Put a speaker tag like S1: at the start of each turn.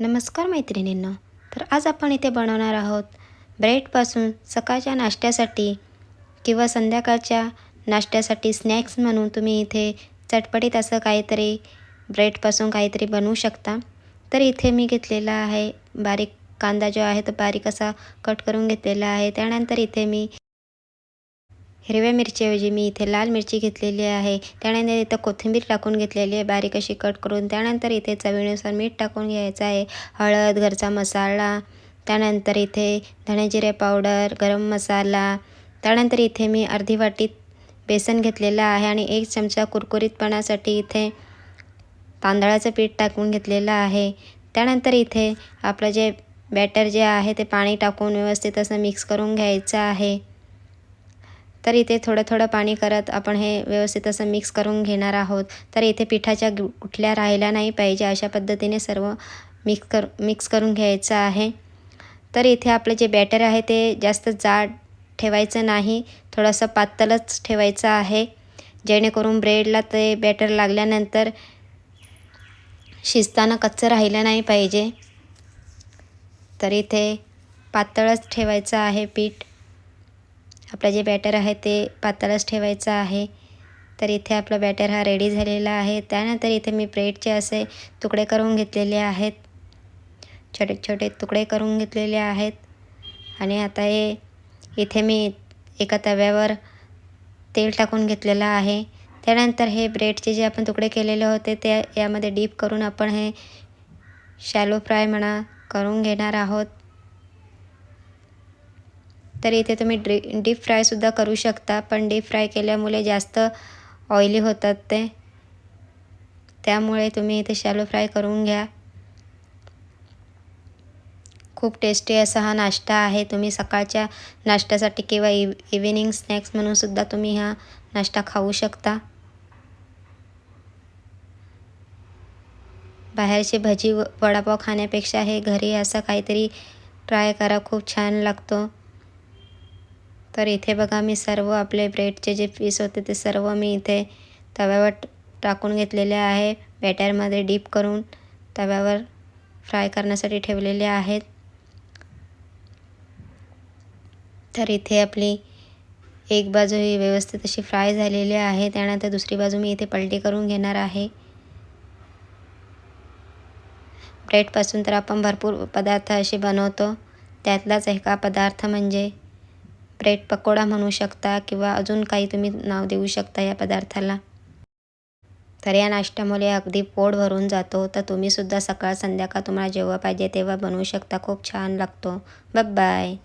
S1: नमस्कार मैत्रिणींनो तर आज आपण इथे बनवणार आहोत ब्रेडपासून सकाळच्या नाश्त्यासाठी किंवा संध्याकाळच्या नाश्त्यासाठी स्नॅक्स म्हणून तुम्ही इथे चटपटीत असं काहीतरी ब्रेडपासून काहीतरी बनवू शकता. तर इथे मी घेतलेला आहे बारीक कांदा जो आहे तो बारीक असा कट करून घेतलेला आहे. त्यानंतर इथे मी हिरव्या मिरचीऐवजी मी इथे लाल मिरची घेतलेली आहे. त्यानंतर इथं कोथिंबीर टाकून घेतलेली आहे. बारीक अशी कट करून त्यानंतर इथे चवीनुसार मीठ टाकून घ्यायचं आहे. हळद घरचा मसाला त्यानंतर इथे धणेजिरे पावडर गरम मसाला त्यानंतर इथे मी अर्धी वाटीत बेसन घेतलेलं आहे आणि एक चमचा कुरकुरीतपणासाठी इथे तांदळाचं पीठ टाकून घेतलेलं आहे. त्यानंतर इथे आपलं जे बॅटर जे आहे ते पाणी टाकून व्यवस्थित असं मिक्स करून घ्यायचं आहे. तर इथे थोडं थोडं पाणी करत आपण हे व्यवस्थित असं मिक्स करून घेणार आहोत. तर इथे पिठाच्या कुठल्या राहिल्या नाही पाहिजे अशा पद्धतीने सर्व मिक्स कर मिक्स करून घ्यायचं आहे. तर इथे आपलं जे बॅटर आहे ते जास्त जाड ठेवायचं नाही थोडंसं पातळच ठेवायचं आहे. जेणेकरून ब्रेडला ते बॅटर लागल्यानंतर शिजताना कच्चं राहिलं नाही पाहिजे. तर इथे पातळच ठेवायचं आहे पीठ. आपलं जे बॅटर आहे ते पातळच ठेवायचं आहे. तर इथे आपला बॅटर हा रेडी झालेला आहे. त्यानंतर इथे मी ब्रेडचे असे तुकडे करून घेतलेले आहेत. छोटे छोटे तुकडे करून घेतलेले आहेत. आणि आता हे इथे मी एका तव्यावर तेल टाकून घेतलेलं आहे. त्यानंतर हे ब्रेडचे जे आपण तुकडे केलेले होते ते यामध्ये डीप करून आपण हे शॅलो फ्राय म्हणा करून घेणार आहोत. तर इथे तुम्ही ड्री डीप फ्रायसुद्धा करू शकता पण डीप फ्राय केल्यामुळे जास्त ऑइली होतात ते. त्यामुळे तुम्ही इथे शॅलो फ्राय करून घ्या. खूप टेस्टी असा हा नाश्ता आहे. तुम्ही सकाळच्या नाश्त्यासाठी किंवा इव इव्हिनिंग स्नॅक्स म्हणूनसुद्धा तुम्ही हा नाश्ता खाऊ शकता. बाहेरची भजी वडापाव खाण्यापेक्षा हे घरी असं काहीतरी ट्राय करा. खूप छान लागतो. तर इथे बघा मी सर्व आपले ब्रेडचे जे पीस होते ते सर्व मी इथे तव्यावर टाकून घेतलेले आहे. बॅटरमध्ये डीप करून तव्यावर फ्राय करण्यासाठी ठेवलेले आहेत. तर इथे आपली एक बाजू ही व्यवस्थित अशी फ्राय झालेली आहे. त्यानंतर दुसरी बाजू मी इथे पलटी करून घेणार आहे. ब्रेडपासून तर आपण भरपूर पदार्थ असे बनवतो. त्यातलाच एका पदार्थ म्हणजे ब्रेड पकोडा म्हणू शकता किंवा अजून काही तुम्ही नाव देऊ शकता या पदार्थाला. तर या नाश्त्यामुळे अगदी पोट भरून जातो. तर तुम्हीसुद्धा सकाळ संध्याकाळ तुम्हाला जेव्हा पाहिजे तेव्हा बनवू शकता. खूप छान लागतो. बाय